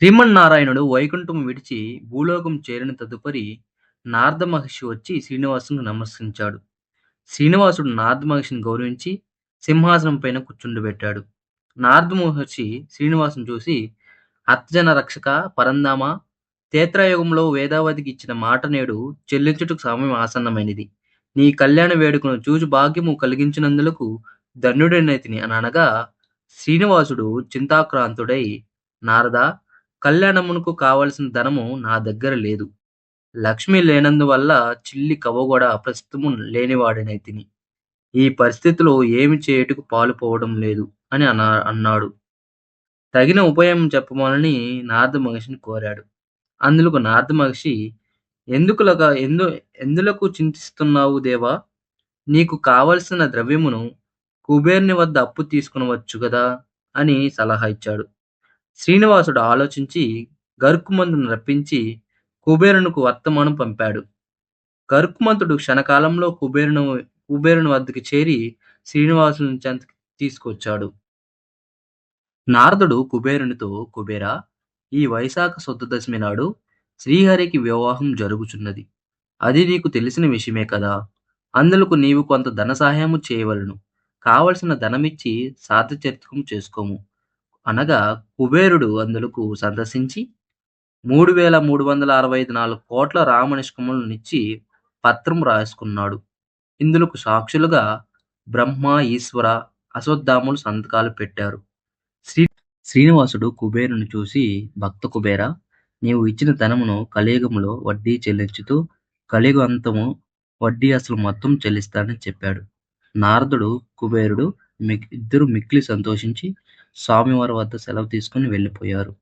శ్రీమన్నారాయణుడు వైకుంఠం విడిచి భూలోకం చేరిన తదుపరి నారద మహర్షి వచ్చి శ్రీనివాసును నమస్కరించాడు. శ్రీనివాసుడు నారద మహర్షిని గౌరవించి సింహాసనం పైన కూర్చుండబెట్టాడు నారద మహర్షి శ్రీనివాసుని చూసి అత్తజన రక్షక పరందామ తేత్రయుగంలో వేదావతికి ఇచ్చిన మాట నేడు చెల్లించుటకు సమయం ఆసన్నమైనది. నీ కళ్యాణ వేడుకను చూచి భాగ్యము కలిగించినందులకు ధన్యుడైనతిని అని అనగా శ్రీనివాసుడు చింతాక్రాంతుడై నారద కళ్యాణమునకు కావలసిన ధనము నా దగ్గర లేదు. లక్ష్మి లేనందువల్ల చిల్లి కవ్వగూడ ప్రస్తుతము లేనివాడినైతిని ఈ పరిస్థితిలో ఏమి చేయుటకు పాలుపోవడం లేదు అని అన్నా అన్నాడు. తగిన ఉపాయం చెప్పమని నారద మహర్షిని కోరాడు. అందులకు నారద మహర్షి ఎందుకులగా ఎందు ఎందులకు చింతిస్తున్నావు దేవా? నీకు కావలసిన ద్రవ్యమును కుబేర్ని వద్ద అప్పు తీసుకునవచ్చు కదా అని సలహా ఇచ్చాడు. శ్రీనివాసుడు ఆలోచించి గరుక్కుమంతును రప్పించి కుబేరునుకు వర్తమానం పంపాడు. గరుక్కుమంతుడు క్షణకాలంలో కుబేరును కుబేరుని వద్దకు చేరి శ్రీనివాసుని చెంతకు తీసుకొచ్చాడు. నారదుడు కుబేరునితో కుబేరా ఈ వైశాఖ శుద్ధ దశమి నాడు శ్రీహరికి వివాహం జరుగుచున్నది. అది నీకు తెలిసిన విషయమే కదా. అందులకు నీవు కొంత ధన సహాయము చేయవలను. కావలసిన ధనమిచ్చి సాధచరిత్కం చేసుకోము. అనగా కుబేరుడు అందులకు సందర్శించి మూడు వేల మూడు వందల అరవై ఐదు నాలుగు కోట్ల రామనిష్కములనిచ్చి పత్రం రాసుకున్నాడు. ఇందులకు సాక్షులుగా బ్రహ్మ ఈశ్వర అశ్వత్థాములు సంతకాలు పెట్టారు. శ్రీ శ్రీనివాసుడు కుబేరుని చూసి భక్త కుబేర నీవు ఇచ్చిన ధనమును కలియుగములో వడ్డీ చెల్లించుతూ కలియుగ అంతము వడ్డీ అసలు మొత్తం చెల్లిస్తానని చెప్పాడు. నారదుడు కుబేరుడు మిక్ ఇద్దరు మిక్కిలి సంతోషించి స్వామివారి వద్ద సెలవు తీసుకుని వెళ్ళిపోయారు.